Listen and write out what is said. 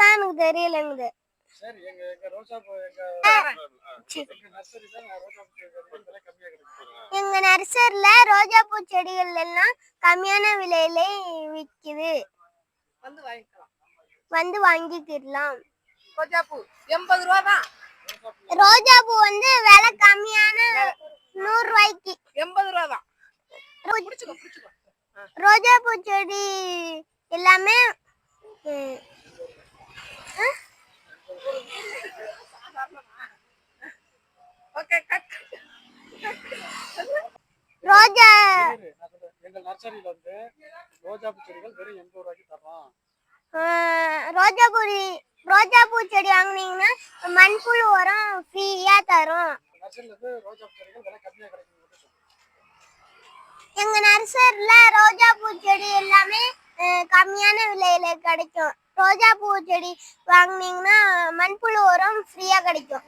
தான் எனக்கு தெரியலங்குது சரி எங்க எங்க ரோஜா பூ எங்க சரி. எங்க நர்சரி தான் ரோஜா பூ செடிகள் விலை கம்மியா கிடைக்கும் எங்க நர்சரில ரோஜா பூ செடிகள் எல்லாம் கம்மியான விலையில விக்குது. வந்து வாங்கிக்கலாம். வந்து ரோஜா பூ எண்பது ரூபா தான். ரோஜா பூ வந்து விலை கம்மியான நூறு ரூபாய்க்கு. எண்பது ரூபா தான். ரோஜா பூ செடி எல்லாமே ரோஜா. இரு, நான் சொல்றேன். எங்க நர்சரியில வந்து ரோஜா பூ செடிகள் வெறும் எண்பது ரூபாய்க்கு தர்றோம். ஆ, ரோஜா பூ ரோஜா பூ செடி வாங்குனீங்கன்னா மண்புழு உரம் ஃப்ரீயா தரும் நர்சரியில இருந்து ரோஜா விலை கம்மியா கிடைக்கும். எங்க நர்சரில ரோஜா பூ செடி எல்லாமே கம்மியான விலையில கிடைக்கும். ரோஜா பூ செடி வாங்குனீங்கன்னா மண்புழு உரம் ஃப்ரீயா கிடைக்கும்.